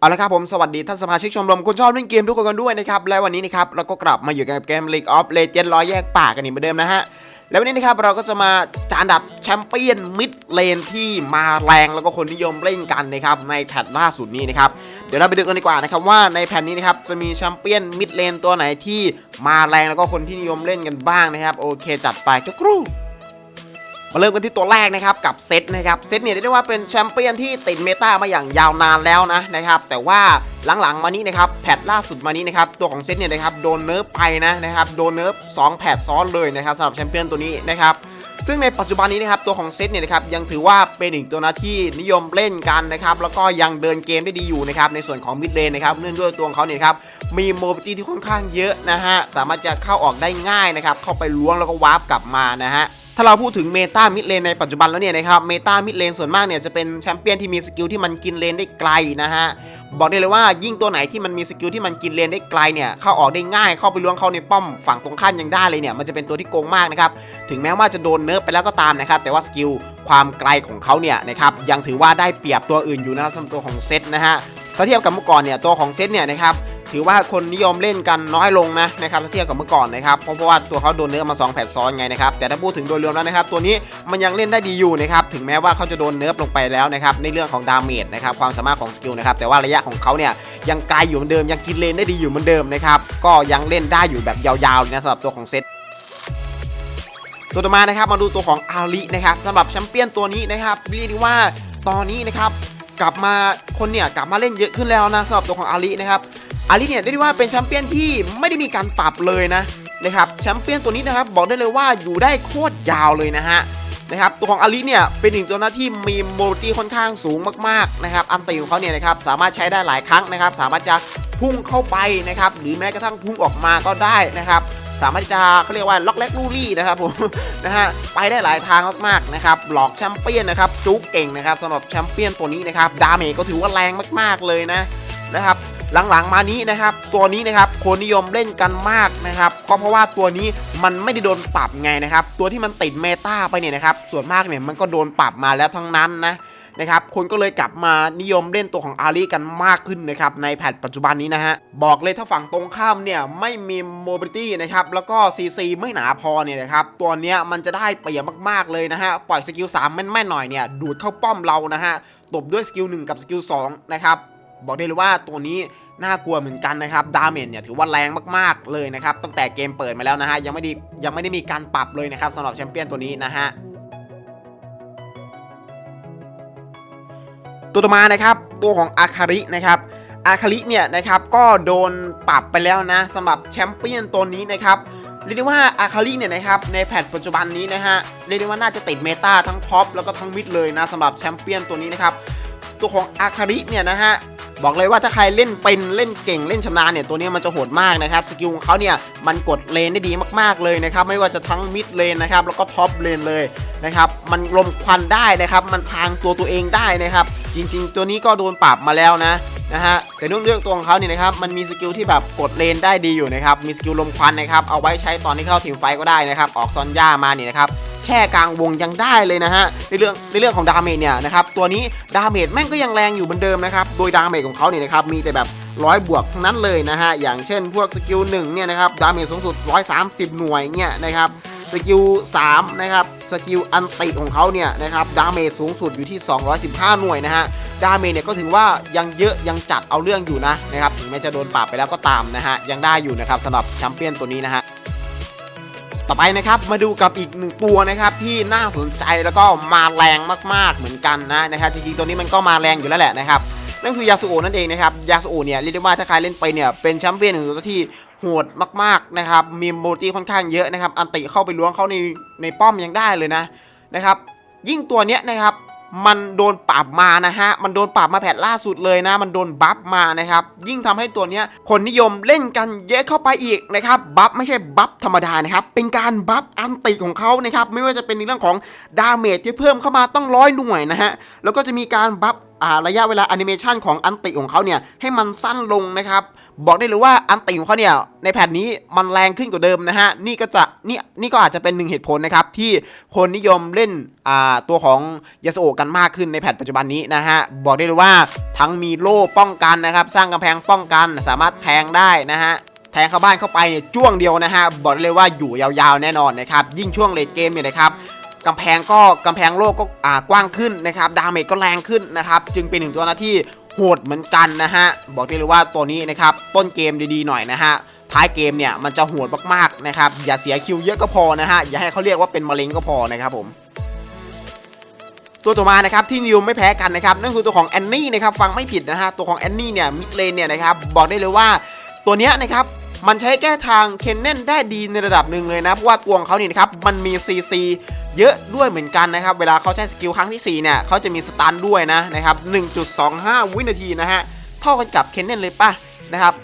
เอาละครับผมสวัสดีท่านสมาชิกชมรมคนชอบเล่นเกมทุกคนกันด้วยนะครับ และวันนี้นะครับเราก็กลับมาอยู่กับเกม League of Legends ร้อยแยกป่ากันอีกเหมือนเดิมนะฮะ แล้ววันนี้นะครับเราก็จะมาจานดับแชมเปี้ยนมิดเลนที่มาแรงแล้วก็คนนิยมเล่นกันนะครับในแพทล่าสุดนี้นะครับ เดี๋ยวเราไปดูกันดีกว่านะครับว่าในแผ่นนี้นะครับจะมีแชมเปี้ยนมิดเลนตัวไหนที่มาแรงแล้วก็คนที่นิยมเล่นกันบ้างนะครับโอเคจัดไปทุกครู่ มาเริ่มกันที่ตัวแรกนะครับกับเซตนะครับเซตเนี่ยเรียกได้ว่าเป็นแชมเปี้ยนที่ติดเมตามาอย่างยาวนานแล้วนะนะครับแต่ว่าหลังๆมานี้นะครับแพทล่าสุดมานี้นะครับตัวของเซตเนี่ยนะครับโดนเนิร์ฟไปนะนะครับโดนเนิร์ฟ2แพทซ้อนเลยนะครับสำหรับแชมเปี้ยนตัวนี้นะครับซึ่งในปัจจุบันนี้นะครับตัวของเซตเนี่ยนะครับยังถือว่าเป็นอีกตัวนะที่นิยมเล่นกันนะครับแล้วก็ยังเดินเกมได้ดีอยู่นะครับในส่วนของมิดเลนนะครับเนื่องด้วยตัวของเขาเนี่ยครับมีโมบิลิตี้ที่ค่อนข้างเยอะนะฮะสามารถจะเข้าออกได้ง่ายนะครับเข้าไปล้วงแล้วก็วาร์ปกลับมานะฮะ ถ้าเราพูดถึงเมตามิดเลนในปัจจุบันแล้วเนี่ยนะครับเมตามิดเลนส่วนมากเนี่ยจะเป็นแชมเปี้ยนที่มีสกิลที่มันกินเลนได้ไกลนะฮะบอกได้เลยว่ายิ่งตัวไหนที่มันมีสกิลที่มันกินเลนได้ไกลเนี่ยเข้าออกได้ง่ายเข้าไปล้วงเข้าในป้อมฝั่งตรงข้ามยังได้เลยเนี่ยมันจะเป็นตัวที่โกงมากนะครับถึงแม้ว่าจะโดนเนิร์ฟไปแล้วก็ตามนะครับแต่ว่าสกิลความไกลของเขาเนี่ยนะครับยังถือว่าได้เปรียบตัวอื่นอยู่นะสำหรับตัวของเซตนะฮะถ้าเทียบกับเมื่อก่อนเนี่ยตัวของเซตเนี่ยนะครับ ถือว่าคนนิยมเล่นกันน้อยลงนะนะครับเทียบกับเมื่อก่อนนะครับเพราะว่าตัวเขาโดนเนื้อมา 2 แผ่นซ้อนไงนะครับแต่ถ้าพูดถึงโดยรวมแล้วนะครับ ตัวนี้มันยังเล่นได้ดีอยู่นะครับถึงแม้ว่าเขาจะโดนเนื้อลงไปแล้วนะครับในเรื่องของดาเมจนะครับความสามารถของสกิลนะครับแต่ว่าระยะของเขาเนี่ยยังไกลอยู่เหมือนเดิมยังกินเลนได้ดีอยู่เหมือนเดิมนะครับก็ยังเล่นได้อยู่แบบยาวๆเลยนะสำหรับตัวของเซตตัวต่อมานะครับมาดูตัวของอาลีนะครับสำหรับแชมเปี้ยนตัวนี้นะครับเรียกได้ว่าตอนนี้นะครับกลับมาคนเนี่ยกลับมาเล่นเยอะขึ้นแล้วนะสำหรับตัวของอาลีนะครับ อาลีเนี่ยเรียกได้ว่าเป็นแชมเปี้ยนที่ไม่ได้มีการปรับเลยนะนะครับแชมเปี้ยนตัวนี้นะครับบอกได้เลยว่าอยู่ได้โคตรยาวเลยนะฮะนะครับตัวของอาลีเนี่ยเป็นหนึ่งตัวหน้าที่มีโมบิลิตี้ค่อนข้างสูงมากๆนะครับอันตีของเขาเนี่ยนะครับสามารถใช้ได้หลายครั้งนะครับ สามารถจะพุ่งเข้าไปนะครับหรือแม้กระทั่งพุ่งออกมาก็ได้นะครับสามารถจะเขาเรียกว่าล็อกแลกลูรี่นะครับผมนะฮะไปได้หลายทางมากๆนะครับหลอกแชมเปี้ยนนะครับจุกเก่งนะครับสำหรับแชมเปี้ยนตัวนี้นะครับดาเมจก็ถือว่าแรงมากๆเลยนะนะครับ หลังๆมานี้นะครับ ตัวนี้นะครับคนนิยมเล่นกันมากนะครับ ก็เพราะว่าตัวนี้มันไม่ได้โดนปรับไงนะครับ ตัวที่มันติดเมตาไปเนี่ยนะครับ ส่วนมากเนี่ยมันก็โดนปรับมาแล้วทั้งนั้นนะนะครับคนก็เลยกลับมานิยมเล่นตัวของอารีกันมากขึ้นนะครับในแพทปัจจุบันนี้นะฮะบอกเลยถ้าฝั่งตรงข้ามเนี่ยไม่มีโมบิลิตี้นะครับแล้วก็ CC ไม่หนาพอเนี่ยนะครับตัวเนี้ยมันจะได้เปรียบมากๆเลยนะฮะปล่อยสกิล3แม่นๆหน่อยเนี่ยดูดเข้าป้อมเรานะฮะตบด้วยสกิล1กับสกิล2นะครับ บอกได้เลยว่าตัวนี้น่ากลัวเหมือนกันนะครับดาเมจเนี่ยถือว่าแรงมากๆเลยนะครับตั้งแต่เกมเปิดมาแล้วนะฮะยังไม่ได้ยังไม่ได้มีการปรับเลยนะครับสำหรับแชมเปี้ยนตัวนี้นะฮะตัวต่อมานะครับตัวของอาคารินะครับอาคาริเนี่ยนะครับก็โดนปรับไปแล้วนะสำหรับแชมเปี้ยนตัวนี้นะครับเรียกได้ว่าอาคาริเนี่ยนะครับในแพทปัจจุบันนี้นะฮะเรียกได้ว่าน่าจะติดเมตาทั้งท็อปแล้วก็ทั้งมิดเลยนะสำหรับแชมเปี้ยนตัวนี้นะครับตัวของอาคาริเนี่ยนะฮะ บอกเลยว่าถ้าใครเล่นเป็นเล่นเก่งเล่นชำนาญเนี่ยตัวนี้มันจะโหดมากนะครับสกิลของเขาเนี่ยมันกดเลนได้ดีมากๆเลยนะครับไม่ว่าจะทั้งมิดเลนนะครับแล้วก็ท็อปเลนเลยนะครับมันลมควันได้นะครับมันพางตัวตัวเองได้นะครับจริง ๆ ตัวนี้ก็โดนปรับมาแล้วนะนะฮะแต่เนื่องด้วยตัวของเขาเนี่ยนะครับมันมีสกิลที่แบบกดเลนได้ดีอยู่นะครับมีสกิลลมควันนะครับเอาไว้ใช้ตอนที่เข้าทีมไฟก็ได้นะครับออกซอนย่ามาเนี่ยนะครับ แช่กลางวงยังได้เลยนะฮะในเรื่องในเรื่องของดาเมจเนี่ยนะครับตัวนี้ดาเมจแม่งก็ยังแรงอยู่เหมือนเดิมนะครับโดยดาเมจของเขาเนี่ยนะครับมีแต่แบบร้อยบวกทั้งนั้นเลยนะฮะอย่างเช่นพวกสกิลหนึ่งเนี่ยนะครับดาเมจสูงสุด 130 หน่วยเนี่ยนะครับสกิล3นะครับสกิลอันติของเขาเนี่ยนะครับดาเมจสูงสุดอยู่ที่ 215 หน่วยนะฮะดาเมจเนี่ยก็ถือว่ายังเยอะยังจัดเอาเรื่องอยู่นะนะครับถึงแม้จะโดนปรับไปแล้วก็ตามนะฮะยังได้อยู่นะครับสำหรับแชมเปี้ยนตัวนี้นะฮะ ต่อไปนะครับมาดูกับอีกหนึ่งตัวนะครับที่น่าสนใจแล้วก็มาแรงมากๆเหมือนกันนะนะครับจริงๆตัวนี้มันก็มาแรงอยู่แล้วแหละนะครับนั่นคือยาสุโอนั่นเองนะครับยาสุโอเนี่ยเรียกได้ว่าถ้าใครเล่นไปเนี่ยเป็นแชมเปี้ยนหนึ่งตัวที่โหดมากๆนะครับมีโมตีค่อนข้างเยอะนะครับอันติเข้าไปล้วงเข้าในในป้อมยังได้เลยนะนะครับยิ่งตัวเนี้ยนะครับ มันโดนปรับมานะฮะ มันโดนปรับมาแพทล่าสุดเลยนะ มันโดนบัฟมานะครับ ยิ่งทำให้ตัวเนี้ยคนนิยมเล่นกันเยอะเข้าไปอีกนะครับ บัฟไม่ใช่บัฟธรรมดานะครับ เป็นการบัฟอันติของเขานะครับ ไม่ว่าจะเป็นในเรื่องของดาเมจที่เพิ่มเข้ามาต้องร้อยหน่วยนะฮะ แล้วก็จะมีการบัฟ ระยะเวลาแอนิเมชันของอันติของเขาเนี่ยให้มันสั้นลงนะครับ บอกได้เลยว่าอันติของเขาเนี่ยในแผ่นนี้มันแรงขึ้นกว่าเดิมนะฮะนี่ก็จะนี่นี่ก็อาจจะเป็นหนึ่งเหตุผลนะครับที่คนนิยมเล่นตัวของยาสโอกันมากขึ้นในแผ่นปัจจุบันนี้นะฮะบอกได้เลยว่าทั้งมีโล่ป้องกันนะครับ สร้างกำแพงป้องกันสามารถแทงได้นะฮะแทงเข้าบ้านเข้าไปเนี่ยจ้วงเดียวนะฮะบอกได้เลยว่าอยู่ยาวๆแน่นอนนะครับยิ่งช่วงเลดเกมเนี่ยนะครับ กำแพงก็กำแพงโลกก็กว้างขึ้นนะครับดาเมจก็แรงขึ้นนะครับจึงเป็นหนึ่งตัวหน้าที่โหดเหมือนกันนะฮะบอกได้เลยว่าตัวนี้นะครับต้นเกมดีๆหน่อยนะฮะท้ายเกมเนี่ยมันจะโหดมากๆนะครับอย่าเสียคิวเยอะก็พอนะฮะอย่าให้เขาเรียกว่าเป็นมะเร็งก็พอนะครับผมตัวต่อมานะครับที่นิวไม่แพ้กันนะครับนั่นคือตัวของแอนนี่นะครับฟังไม่ผิดนะฮะตัวของแอนนี่เนี่ยมิดเลนเนี่ยนะครับบอกได้เลยว่าตัวเนี้ยนะครับมันใช้แก้ทางเคนเนนได้ดีในระดับหนึ่งเลยนะเพราะว่าตัวของเขาเนี่ยนะครับมันมี CC เยอะด้วยเหมือนกันนะครับ เวลาเขาใช้สกิลครั้งที่ 4 เนี่ยเขาจะมีสตันด้วยนะนะครับ 1.25 วินาทีนะฮะ เท่ากันกับเคนเนนเลยป่ะนะครับ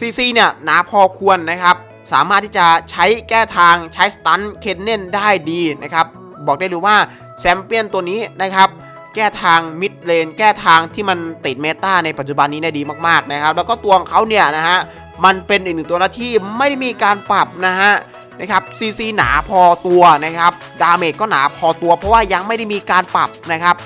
CC เนี่ยหนาพอควรนะครับ สามารถที่จะใช้แก้ทางใช้สตันเคนเนนได้ดีนะครับ บอกได้เลยว่าแชมเปี้ยนตัวนี้นะครับแก้ทางมิดเลนแก้ทางที่มันติดเมตาในปัจจุบันนี้ได้ดีมากๆนะครับ แล้วก็ตัวของเขาเนี่ยนะฮะมันเป็นอีกหนึ่งตัวหนะที่ไม่ได้มีการปรับนะฮะ นะครับซีซีหนาพอตัวนะครับดาเมจก็หนาพอตัวเพราะว่ายังไม่ได้มีการปรับนะครับ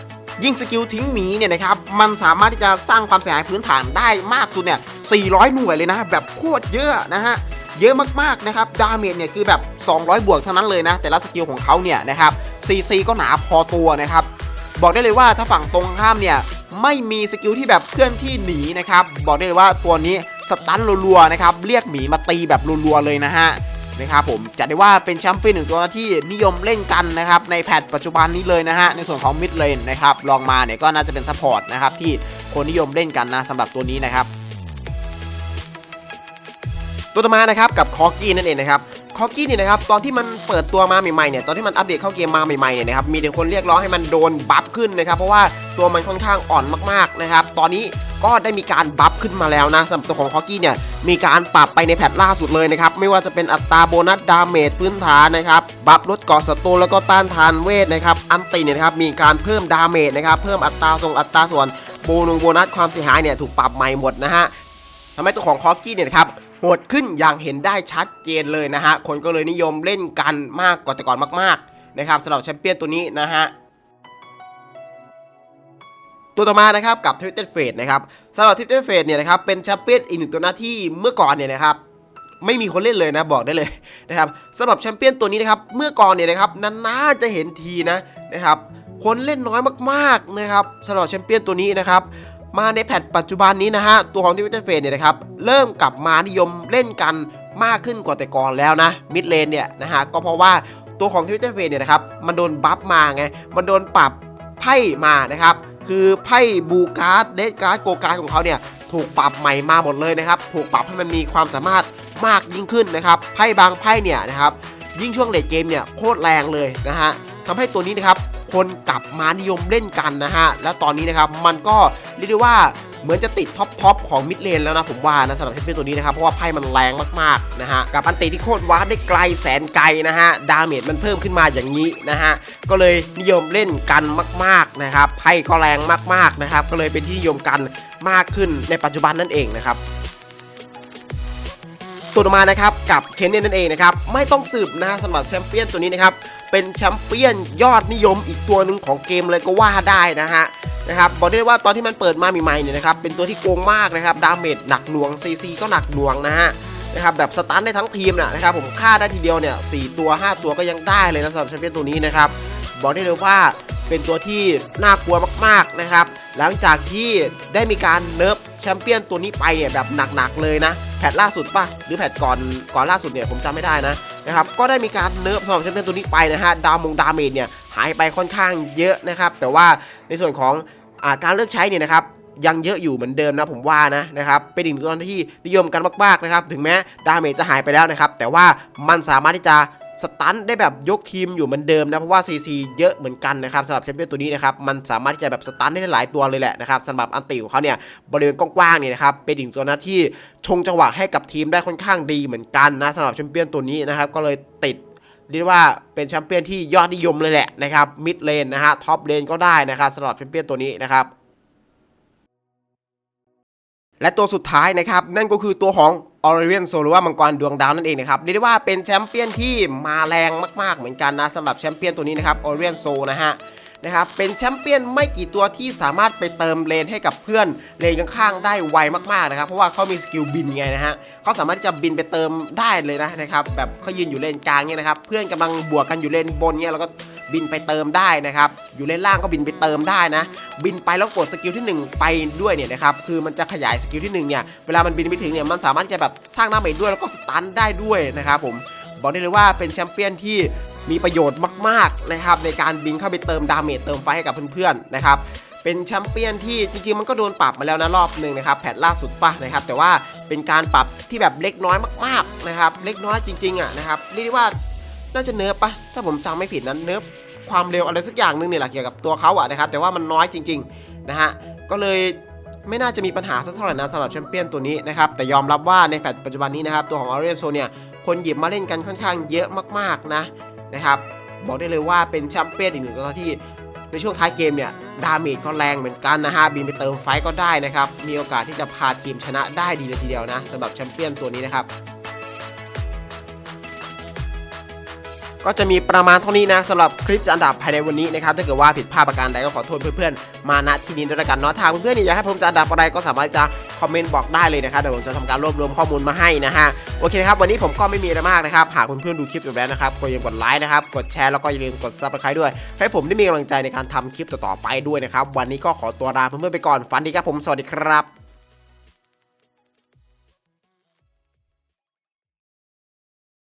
ยิ่งสกิลทิ้งหมีเนี่ยนะครับ มันสามารถที่จะสร้างความเสียหายพื้นฐานได้มากสุดเนี่ย 400 หน่วยเลยนะ แบบโคตรเยอะนะฮะ เยอะมากๆนะครับ ดาเมจเนี่ยคือแบบ 200 บวกเท่านั้นเลยนะ แต่ละสกิลของเขาเนี่ยนะครับ CC ก็หนาพอตัวนะครับ บอกได้เลยว่าถ้าฝั่งตรงข้ามเนี่ย ไม่มีสกิลที่แบบเคลื่อนที่หนีนะครับ บอกได้เลยว่าตัวนี้สตันรัวๆนะครับ เรียกหมีมาตีแบบรัวๆเลยนะฮะ นะครับผมจัดได้ว่าเป็นแชมเปี้ยนหนึ่งตัวที่นิยมเล่นกันนะครับในแพทปัจจุบันนี้เลยนะฮะในส่วนของมิดเลนนะครับลองมาเนี่ยก็น่าจะเป็นซัพพอร์ตนะครับที่คนนิยมเล่นกันนะสำหรับตัวนี้นะครับตัวต่อมานะครับกับคอกี้นั่นเองนะครับคอกี้เนี่ยนะครับตอนที่มันเปิดตัวมาใหม่ๆเนี่ยตอนที่มันอัปเดตเข้าเกมมาใหม่ๆเนี่ยนะครับมีแต่คนเรียกร้องให้มันโดนบัฟขึ้นนะครับเพราะว่าตัวมันค่อนข้างอ่อนมากๆนะครับตอนนี้ ก็ได้มีการบัฟขึ้นมาแล้วนะสำหรับตัวของคอกี้เนี่ยมีการปรับไปในแพทล่าสุดเลยนะครับไม่ว่าจะเป็นอัตราโบนัสดาเมจพื้นฐานนะครับบัฟลดเกาะศัตรูแล้วก็ต้านทานเวทนะครับอันติเนี่ยนะครับมีการเพิ่มดาเมจนะครับเพิ่มอัตราทรงอัตราส่วนโบนงโบนัสความเสียหายเนี่ยถูกปรับใหม่หมดนะฮะทำให้ตัวของคอกี้เนี่ยนะครับโหดขึ้นอย่างเห็นได้ชัดเจนเลยนะฮะคนก็เลยนิยมเล่นกันมากกว่าแต่ก่อนมากๆนะครับสำหรับแชมเปี้ยนตัวนี้นะฮะ ตัวต่อมานะครับกับทวิตเตอร์เฟดนะครับสำหรับทวิตเตอร์เฟดเนี่ยนะครับเป็นแชมเปี้ยนอีกหนึ่งตัวหน้าที่เมื่อก่อนเนี่ยนะครับไม่มีคนเล่นเลยนะบอกได้เลยนะครับสำหรับแชมเปี้ยนตัวนี้นะครับเมื่อก่อนเนี่ยนะครับนานๆจะเห็นทีนะนะครับคนเล่นน้อยมากๆนะครับสำหรับแชมเปี้ยนตัวนี้นะครับมาในแพทปัจจุบันนี้นะฮะตัวของทวิตเตอร์เฟสเนี่ยนะครับเริ่มกลับมานิยมเล่นกันมากขึ้นกว่าแต่ก่อนแล้วนะมิดเลนเนี่ยนะฮะก็เพราะว่าตัวของทวิตเตอร์เฟสเนี่ยนะครับมันโดนบัฟมาไงมันโดนปรับ ไพ่มานะครับ คือไพ่บูการ์ดเดสการ์ดโกการ์ดของเขาเนี่ยถูกปรับใหม่มาหมดเลยนะครับ ถูกปรับให้มันมีความสามารถมากยิ่งขึ้นนะครับ ไพ่บางไพ่เนี่ยนะครับ ยิ่งช่วงเลดเกมเนี่ยโคตรแรงเลยนะฮะทำให้ตัวนี้นะครับ คนกลับมานิยมเล่นกันนะฮะ และตอนนี้นะครับมันก็เรียกได้ว่า เหมือนจะติดท็อปท็อปของมิดเลนแล้วนะผมว่านะสำหรับแชมเปี้ยนตัวนี้นะครับเพราะว่าไพ่มันแรงมากๆนะฮะกับอันติที่โคตรว้าร์ได้ไกลแสนไกลนะฮะดาเมจมันเพิ่มขึ้นมาอย่างนี้นะฮะก็เลยนิยมเล่นกันมากๆนะครับไพ่ก็แรงมากๆนะครับก็เลยเป็นที่นิยมกันมากขึ้นในปัจจุบันนั่นเองนะครับตัวต่อมานะครับกับเคนเนนนั่นเองนะครับไม่ต้องสืบนะฮะสำหรับแชมเปี้ยนตัวนี้นะครับเป็นแชมเปี้ยนยอดนิยมอีกตัวหนึ่งของเกมเลยก็ว่าได้นะฮะ นะครับบอกได้ว่าตอนที่มันเปิดมาใหม่ๆเนี่ยนะครับเป็นตัวที่โกงมากนะครับดาเมจหนักหน่วงซีซีก็หนักหน่วงนะฮะนะครับแบบสตันได้ทั้งทีมนะนะครับผมฆ่าได้ทีเดียวเนี่ยสตัว 5 ตัวก็ยังได้เลยนะสำหรับแชมเปี้ยนตัวนี้นะครับบอกได้เลยว่าเป็นตัวที่น่ากลัวมากๆนะครับหลังจากที่ได้มีการเนิร์ฟแชมเปี้ยนตัวนี้ไปเนี่ยแบบหนักๆเลยนะแพทล่าสุดป่ะหรือแพทก่อนก่อนล่าสุดเนี่ยผมจำไม่ได้นะ นะครับก็ได้มีการเนิร์ฟสำหรับแชมเปี้ยนตัวนี้ไปนะฮะดาวมงดาเมจเนี่ยหายไปค่อนข้างเยอะนะครับแต่ว่าในส่วนของอาการเลือกใช้เนี่ยนะครับยังเยอะอยู่เหมือนเดิมนะผมว่านะนะครับเป็นอีกหนึ่งตัวที่นิยมกันมากๆนะครับถึงแม้ดาเมจจะหายไปแล้วนะครับแต่ว่ามันสามารถที่จะ สตันได้แบบยกทีมอยู่เหมือนเดิมนะเพราะว่า CC เยอะเหมือนกันนะครับสำหรับแชมเปี้ยนตัวนี้นะครับมันสามารถที่จะแบบสตันได้หลายตัวเลยแหละนะครับสำหรับอันติของเขาเนี่ยบริเวณกว้างๆเนี่ยนะครับเป็นอีกตัวนะที่ชงจังหวะให้กับทีมได้ค่อนข้างดีเหมือนกันนะสำหรับแชมเปี้ยนตัวนี้นะครับก็เลยติดเรียกว่าเป็นแชมเปี้ยนที่ยอดนิยมเลยแหละนะครับมิดเลนนะฮะท็อปเลนก็ได้นะครับสำหรับแชมเปี้ยนตัวนี้นะครับและตัวสุดท้ายนะครับนั่นก็คือตัวของ ออริเ n นโซหรือว่ามังกรดวงดาวนั่นเองนะครับเรียกได้ว่าเป็นแชมเปี้ยนที่มาแรงมากๆเหมือนกันนะสำหรับแชมเปี้ยนตัวนี้นะครับออริเ n นโซนะฮะนะครับเป็นแชมเปี้ยนไม่กี่ตัวที่สามารถไปเติมเลนให้กับเพื่อนเลนข้างๆได้ไวมากๆนะครับเพราะว่าเขามีสกิลบินไงนะฮะเขาสามารถที่จะบินไปเติมได้เลยนะนะครับแบบเขายืนอยู่เลนกลางเนี่ยนะครับเพื่อนกำลังบวกกันอยู่เลนบนเนี่ยแล้วก็ บินไปเติมได้นะครับ อยู่เลนล่างก็บินไปเติมได้นะ บินไปแล้วกดสกิลที่ 1 ไปด้วยเนี่ยนะครับ คือมันจะขยายสกิลที่1เนี่ยเวลามันบินไปถึงเนี่ยมันสามารถที่จะแบบสร้างหน้าเมจด้วยแล้วก็สตันได้ด้วยนะครับผมบอกได้เลยว่าเป็นแชมเปี้ยนที่มีประโยชน์มากๆนะครับในการบินเข้าไปเติมดาเมจเติมไฟให้กับเพื่อนๆนะครับเป็นแชมเปี้ยนที่จริงๆมันก็โดนปรับมาแล้วนะรอบหนึ่งนะครับแพทล่าสุดป่ะนะครับ แต่ว่าเป็นการปรับที่แบบเล็กน้อยมากๆนะครับ เล็กน้อยจริงๆอะนะครับเรียกได้ว่า น่าจะเนิร์ฟปะถ้าผมจำไม่ผิดนั้นเนิร์ฟความเร็วอะไรสักอย่างหนึงเนี่ยแหละเกี่ยวกับตัวเขาอะนะครับแต่ว่ามันน้อยจริงๆนะฮะก็เลยไม่น่าจะมีปัญหาสักเท่าไหร่นะสำหรับแชมเปี้ยนตัวนี้นะครับแต่ยอมรับว่าในแพทปัจจุบันนี้นะครับตัวของออเรนโซเนี่ยคนหยิบมาเล่นกันค่อนข้างเยอะมากๆนะนะครับบอกได้เลยว่าเป็นแชมเปี้ยนอีกหนึ่งตัวที่ในช่วงท้ายเกมเนี่ยดาเมจก็แรงเหมือนกันนะฮะบินไปเติมไฟก็ได้นะครับมีโอกาสที่จะพาทีมชนะได้ดีเลยทีเดียวนะสำหรับแชมเปี้ยนตัวนี้นะครับ ก็จะมีประมาณเท่านี้นะสำหรับคลิปจัดอันดับภายในวันนี้นะครับถ้าเกิดว่าผิดพลาดประการใดก็ขอโทษเพื่อนๆมาณที่นี้ด้วยละกันเนาะทางเพื่อนๆอยากให้ผมจัดอันดับอะไรก็สามารถจะคอมเมนต์บอกได้เลยนะครับเดี๋ยวผมจะทำการรวบรวมข้อมูลมาให้นะฮะโอเคครับวันนี้ผมก็ไม่มีอะไรมากนะครับหากเพื่อนๆดูคลิปอยู่แล้วนะครับก็อย่าลืมกดไลค์นะครับกดแชร์แล้วก็อย่าลืมกดซับสไครต์ด้วย ให้ผมได้มีกำลังใจในการทำคลิปต่อๆไปด้วยนะครับวันนี้ก็ขอตัวลาเพื่อนๆไปก่อนฝันดีครับผมสวัสดีครับ